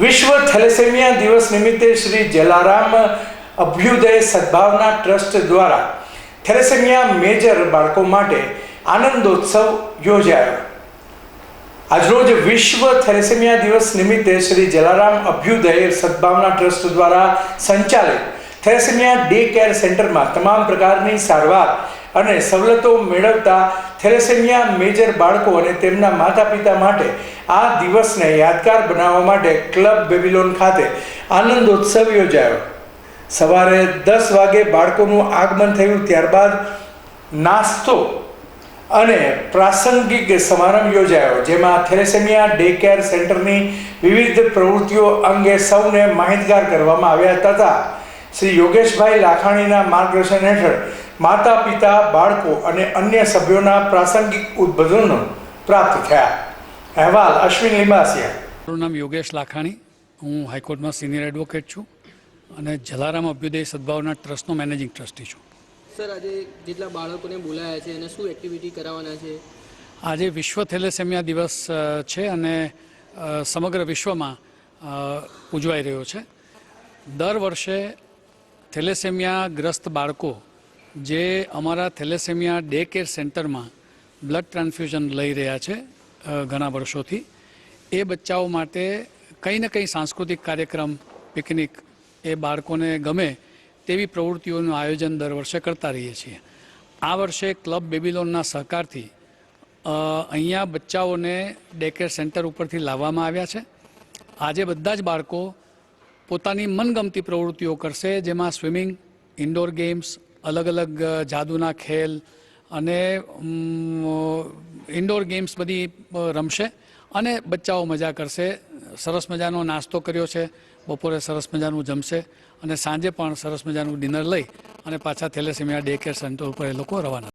વિશ્વ થેલેસેમિયા દિવસ નિમિત્તે શ્રી જલારામ અભ્યુદય સદભાવના ટ્રસ્ટ દ્વારા થેલેસેમિયા મેજર બાળકો માટે આનંદોત્સવ યોજાયો. આજરોજ વિશ્વ થેલેસેમિયા દિવસ નિમિત્તે શ્રી જલારામ અભ્યુદય સદભાવના ટ્રસ્ટ દ્વારા સંચાલિત થેલેસેમિયા ડે કેર સેન્ટરમાં તમામ પ્રકારની સારવાર અને સવલતો મેળવતા થેલેસેમિયા મેજર બાળકો અને તેમના માતા પિતા માટે આ દિવસને યાદગાર બનાવવા માટે ક્લબ બેબીલોન ખાતે આનંદોત્સવ યોજાયો. સવારે દસ વાગે બાળકોનું આગમન થયું, ત્યારબાદ નાસ્તો અને પ્રાસંગિક સમારંભ યોજાયો, જેમાં થેરેસેમિયા ડે કેર સેન્ટરની વિવિધ પ્રવૃત્તિઓ અંગે સૌને માહિતગાર કરવામાં આવ્યા તથા શ્રી યોગેશભાઈ લાખાણીના માર્ગદર્શન હેઠળ માતા પિતા બાળકો અને અન્ય સભ્યોના પ્રાસંગિક ઉદ્બોધનો પ્રાપ્ત થયા. અહેવાલ અશ્વિન લિંબાસિયા મારું નામ યોગેશ લાખાણી. હું હાઈકોર્ટમાં સિનિયર એડવોકેટ છું અને જલારામ અભ્યુદય સદભાવના ટ્રસ્ટનો મેનેજિંગ ટ્રસ્ટી છું. સર આજે જેટલા બાળકોને બોલાયા છે અને શું એક્ટિવિટી કરાવવાના છે? આજે વિશ્વ થેલેસેમિયા દિવસ છે અને સમગ્ર વિશ્વમાં ઉજવાઈ રહ્યો છે. દર વર્ષે થેલેસેમિયા ગ્રસ્ત બાળકો જે અમારા થેલેસેમિયા ડે કેર સેન્ટરમાં બ્લડ ટ્રાન્સફ્યુઝન લઈ રહ્યા છે ઘણા વર્ષોથી. એ બચ્ચાઓ માટે કંઈ ને કંઈ સાંસ્કૃતિક કાર્યક્રમ, પિકનિક એ બાળકોને ગમે તેવી પ્રવૃત્તિઓનું આયોજન દર વર્ષે કરતા રહીએ છીએ. આ વર્ષે ક્લબ બેબીલોનના સહકારથી અહીંયા બચ્ચાઓને ડે કેર સેન્ટર ઉપરથી લાવવામાં આવ્યા છે. આજે બધા જ બાળકો પોતાની મનગમતી પ્રવૃત્તિઓ કરશે, જેમાં સ્વિમિંગ, ઇન્ડોર ગેમ્સ અલગ અલગ જાદુના ખેલ અને ઇન્ડોર ગેમ્સ બધી રમશે અને બચ્ચાઓ મજા કરશે. સરસ મજાનો નાસ્તો કર્યો છે. બપોરે સરસ મજાનું જમશે અને સાંજે પણ સરસ મજાનું ડિનર લઈ અને પાછા થેલેસેમિયા ડે કેર સેન્ટર ઉપર એ લોકો રવાના